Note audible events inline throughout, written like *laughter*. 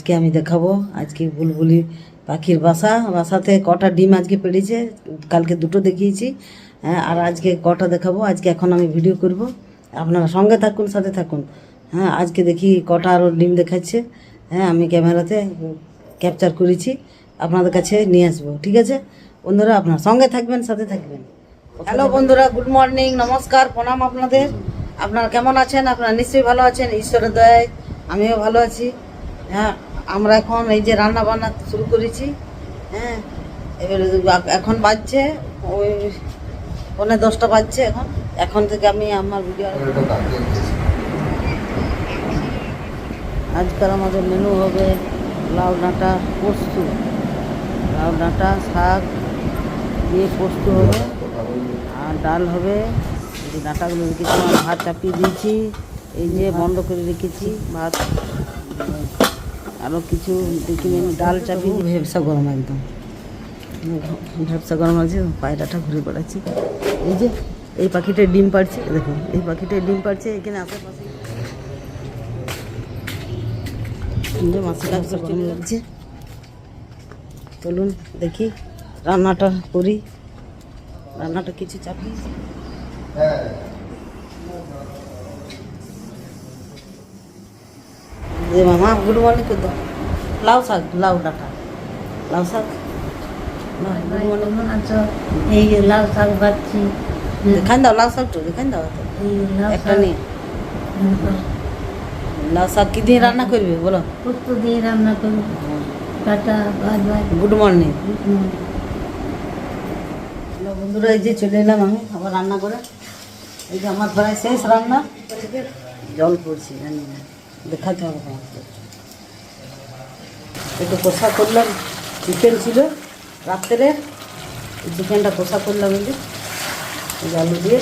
আজকে আমি দেখাবো। আজকে বুলবুলি পাখির বাসা। বাসাতে কটা ডিম আজকে পেড়েছে, কালকে দুটো দেখিয়েছি। হ্যাঁ আর আজকে কটা দেখাবো। আজকে এখন আমি ভিডিও করব। আপনারা সঙ্গে থাকুন, সাথে থাকুন। হ্যাঁ আজকে দেখি কটা আরও ডিম দেখাচ্ছে। হ্যাঁ আমি ক্যামেরাতে ক্যাপচার করেছি। আপনাদের কাছে নিয়ে আসব, ঠিক আছে? বন্ধুরা, আপনার সঙ্গে থাকবেন, সাথে থাকবেন। হ্যালো বন্ধুরা, গুড মর্নিং, নমস্কার, প্রণাম আপনাদের। আপনারা কেমন আছেন? আপনারা নিশ্চয়ই ভালো আছেন, ঈশ্বরের দয়ায় আমিও ভালো আছি। হ্যাঁ আমরা এখন এই যে রান্না বান্না শুরু করেছি হ্যাঁ এবারে এখন বাজছে ওই পৌনে দশটা বাজছে এখন। এখন থেকে আমি আমার ভিডিও আজকাল আমাদের মেনু হবে লাউ ডাঁটা পোস্ত। লাউ ডাঁটা শাক দিয়ে পোস্ত হবে আর ডাল হবে। এই যে ডাঁটাগুলো রেখেছি ভাত চাপিয়ে দিয়েছি। এই যে বন্ধ করে রেখেছি ভাত। আরও কিছু দেখি ডাল দিয়ে ভেবসা গরম একদম। ভেবসা গরম আছে পায়রাটা ঘুরে বেড়াচ্ছি। এই যে, এই পাখিটা ডিম পাড়ছে দেখুন এই পাখিটা ডিম পাড়ছে, এখানে আশেপাশে চলুন দেখি, রান্নাটা করি। রান্নাটা কিছু চাপিয়ে যে মামা গুড মর্নিং করে দাও। লাউ শাক লাউ ডাটা। লাউ শাক। এই লাউ শাক পাচ্ছি দেখান দাও লাউ শাকটা দেখান দাও। একটা নিয়ে। লাউ শাক কি দিয়ে রান্না করবে বলো? পোস্ত দিয়ে রান্না করব। Tata bye bye good morning. বন্ধুরা এই যে চলে এলাম আমি আবার রান্না করে। এই যে আমার প্রায় শেষ রান্না। জল পড়ছি জানি না। দেখাতে হবে তোমাকে একটু কষা করলাম চিকেন ছিল রাত্রে। চিকেনটা কষা করলাম এই আলু দিয়ে।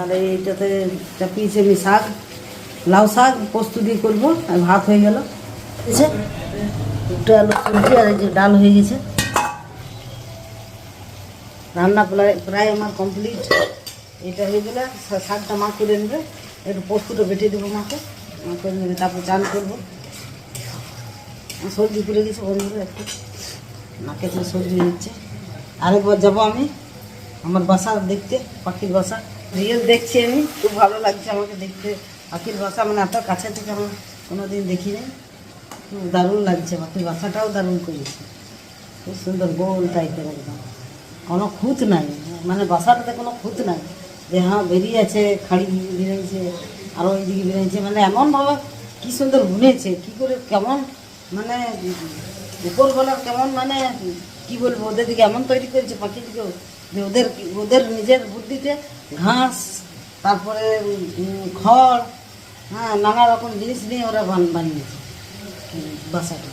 আর এইটাতে চাপিয়েছি আমি শাক, লাউ শাক দিয়ে করব, আর ভাত হয়ে গেল। আছে দুটো আলু সবজি আর এই যে ডাল হয়ে গেছে। রান্না প্রায় প্রায় আমার কমপ্লিট এটা হয়ে গেলে শাকটা মা করে নেবে। একটু পোস্তটা বেটে দেবো মাকে। মা করে নেবে, তারপর চান করব। সবজি করে গেছে বন্ধুরা একটু। নাকে তো সবজি দিচ্ছে আরেকবার যাব আমি, আমার বাসা দেখতে, পাখির বাসা। রিয়েল দেখছি আমি, খুব ভালো লাগছে আমাকে দেখতে। পাখির বাসা মানে এত কাছে থেকে আমি কোনোদিন দেখিনি। খুব দারুণ লাগছে, পাখির বাসাটাও দারুণ করেছে। খুব সুন্দর গোল টাইপের একদম। কোনো খুঁত নাই মানে বাসাটাতে কোনো খুঁত নাই। যে হ্যাঁ বেরিয়ে আছে, খাড়ি বেরিয়েছে আরও ওইদিকে বেরিয়েছে মানে এমনভাবে কী সুন্দর বুনেছে কী করে কেমন মানে উপরবেলা কেমন মানে কি বলব, ওদের দিকে এমন তৈরি করেছে পাখিদিকেও যে ওদের ওদের নিজের বুদ্ধিতে ঘাস, তারপরে খড় হ্যাঁ নানা রকম জিনিস নিয়ে ওরা বান- বানিয়েছে, বাসাটা।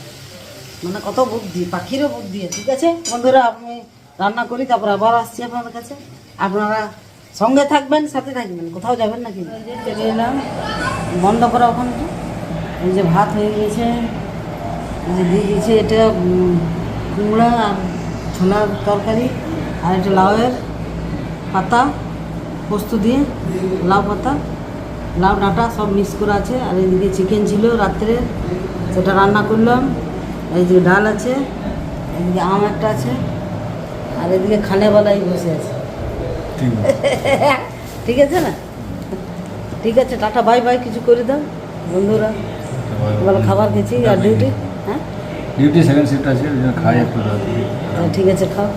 মানে কত বুদ্ধি, পাখিরও বুদ্ধি ঠিক আছে? বন্ধুরা, আমি রান্না করি, তারপর আবার আসছি আপনাদের কাছে। আপনারা সঙ্গে থাকবেন, সাথে থাকবেন, কোথাও যাবেন যে চলে এলাম, বন্ধ করা ওখানে এই যে ভাত হয়ে গেছে দিয়ে দিয়েছে এটা কুমড়া আর ছোলার তরকারি, আর এটা লাউয়ের পাতা, পোস্ত দিয়ে লাউ পাতা, লাউ ডাঁটা সব মিক্স করা আছে। আর এদিকে চিকেন ছিল রাত্রে, সেটা রান্না করলাম। এই যে ডাল আছে, এদিকে আম একটা আছে, আর এদিকে খানেওয়ালাই বসে আছে। *laughs* ঠিক আছে। না? ঠিক আছে টাটা বাই বাই কিছু করে দাও বন্ধুরা। এবার খাবার খেয়েছি আর ডিউটি হ্যাঁ? ডিউটি সেকেন্ড শিফট আছে খাই একটু ঠিক আছে খাও।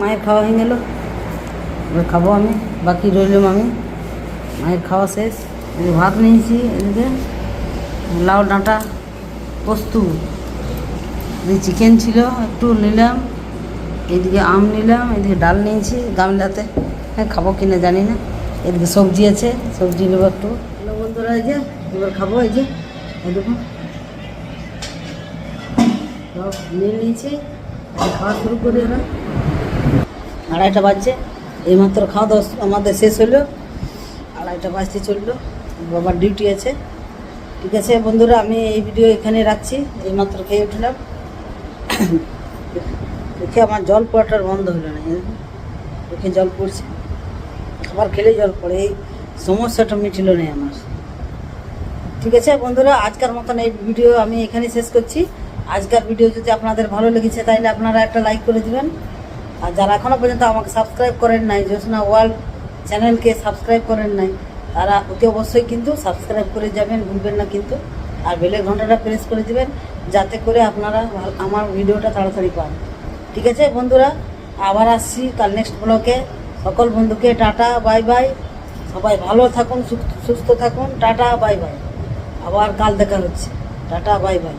মায়ের খাওয়া হয়ে গেল। এবার খাব আমি বাকি রইলাম আমি। মায়ের খাওয়া শেষ। ভাত নিয়েছি এদিকে লাউ ডাঁটা পোস্ত। চিকেন ছিল, একটু নিলাম, এদিকে আম নিলাম, এদিকে ডাল নিয়েছি, গামলাতে। হ্যাঁ খাব কিনা জানি না। এদিকে সবজি আছে, সবজি নেব একটু। বন্ধুরা, এই যে, এবার খাব, এই যে দেখুন সব নিয়ে নিয়েছি খাওয়া শুরু করি এরা আড়াইটা বাজছে, এইমাত্র খাওয়া দাওয়া আমাদের শেষ হলো। আড়াইটা বাজতে চলল, বাবার ডিউটি আছে। ঠিক আছে বন্ধুরা, আমি এই ভিডিও এখানে রাখছি, এইমাত্র খেয়ে উঠলাম। দেখে আমার জল পড়াটার বন্ধ হলো না দেখুন। চোখে জল পড়ছে। খাবার খেলে জল পড়ে, এই সমস্যাটা মিটিল নেই আমার। ঠিক আছে বন্ধুরা, আজকের মতন এই ভিডিও আমি এখানে শেষ করছি। আজকের ভিডিও যদি আপনাদের ভালো লেগেছে, তাহলে আপনারা একটা লাইক করে দেবেন। আর যারা এখনও পর্যন্ত আমাকে সাবস্ক্রাইব করেন নাই, জোসনা ওয়ার্ল্ড চ্যানেলকে সাবস্ক্রাইব করেন নাই, তারা অতি অবশ্যই কিন্তু সাবস্ক্রাইব করে যাবেন, ভুলবেন না কিন্তু। আর বেলের ঘন্টাটা প্রেস করে দিবেন। যাতে করে আপনারা আমার ভিডিওটা তাড়াতাড়ি পান। ঠিক আছে বন্ধুরা? আবার আসছি কাল নেক্সট ব্লকে সকল বন্ধুকে টাটা, বাই বাই। সবাই ভালো থাকুন সুস্থ- থাকুন। Tata, bye bye. আবার কাল দেখা হচ্ছে। Tata, bye bye.